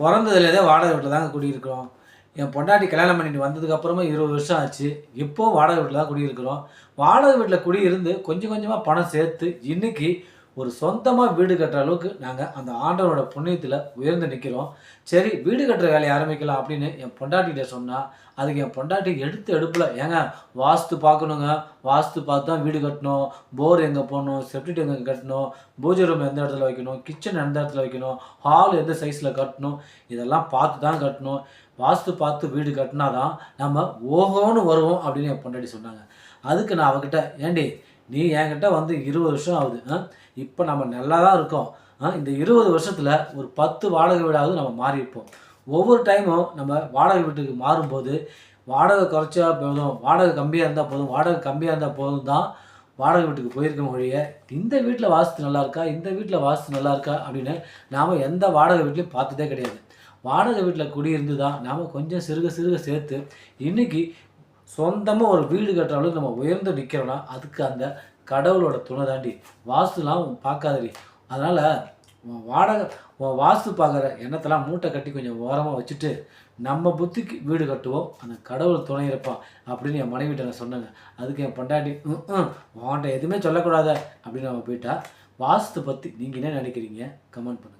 பிறந்ததுலேருந்தே வாடகை வீட்டில் தாங்க குடியிருக்கிறோம். என் பொண்டாட்டி கல்யாணம் பண்ணிட்டு வந்ததுக்கப்புறமா இருபது வருஷம் ஆச்சு. இப்போவும் வாடகை வீட்டில் தான் குடியிருக்கிறோம். வாடகை வீட்டில் குடியிருந்து கொஞ்சம் கொஞ்சமாக பணம் சேர்த்து இன்றைக்கி ஒரு சொந்தமாக வீடு கட்டுற அளவுக்கு நாங்கள் அந்த ஆண்டவரோட புண்ணியத்தில் உயர்ந்து நிற்கிறோம் சரி வீடு கட்டுற வேலையை ஆரம்பிக்கலாம் அப்படின்னு என் பொண்டாட்டிகிட்ட சொன்னால் அதுக்கு என் பொண்டாட்டி எடுத்து எடுப்பில் ஏங்க வாஸ்து பார்க்கணுங்க. வாஸ்து பார்த்து தான் வீடு கட்டணும். போர் எங்கே போடணும்? செப்டிக் எங்கே கட்டணும்? பூஜை ரூம் எந்த இடத்துல வைக்கணும்? கிச்சன் எந்த இடத்துல வைக்கணும்? ஹால் எந்த சைஸில் கட்டணும்? இதெல்லாம் பார்த்து தான் கட்டணும். வாஸ்து பார்த்து வீடு கட்டினா தான் நம்ம ஓகோன்னு வருவோம் அப்படின்னு என் பொண்டாட்டி சொன்னாங்க. அதுக்கு நான் அவகிட்ட ஏண்டி நீ என்கிட்ட வந்து இருபது வருஷம் ஆகுது இப்போ நம்ம நல்லா தான் இருக்கோம் ஆ? இந்த இருபது வருஷத்தில் ஒரு பத்து வாடகை வீடாவது நம்ம மாறியிருப்போம். ஒவ்வொரு டைமும் நம்ம வாடகை வீட்டுக்கு மாறும்போது வாடகை குறைச்சா போதும் வாடகை கம்மியாக இருந்தால் போதும் வாடகை கம்மியாக இருந்தால் போதும் தான் வாடகை வீட்டுக்கு போயிருக்க ஒழிய இந்த வீட்டில் வாஸ்து நல்லா இருக்கா இந்த வீட்டில் வாஸ்து நல்லா இருக்கா அப்படின்னு நாம் எந்த வாடகை வீட்லையும் பார்த்ததே கிடையாது. வாடகை வீட்டில் குடியிருந்து தான் நாம் கொஞ்சம் சிறுக சிறுக சேர்த்து இன்னைக்கு சொந்தமாக ஒரு வீடு கட்டுற அளவுக்கு நம்ம உயர்ந்து நிற்கிறோன்னா அதுக்கு அந்த கடவுளோட துணை தாண்டி வாஸ்துலாம் பார்க்காதடி. அதனால் வாடகை வாஸ்து பார்க்குற எண்ணத்தெல்லாம் மூட்டை கட்டி கொஞ்சம் ஓரமாக வச்சுட்டு நம்ம புத்திக்கு வீடு கட்டுவோம் அந்த கடவுள் துணை இருப்பான் அப்படின்னு என் மனைவிட்ட நான் சொன்னேங்க. அதுக்கு என் பொண்டாட்டி ம் ம் உன்கிட்ட எதுவுமே சொல்லக்கூடாத அப்படின்னு அவன் போயிட்டா. வாஸ்து பற்றி நீங்கள் என்ன நினைக்கிறீங்க? கமெண்ட் பண்ணுங்கள்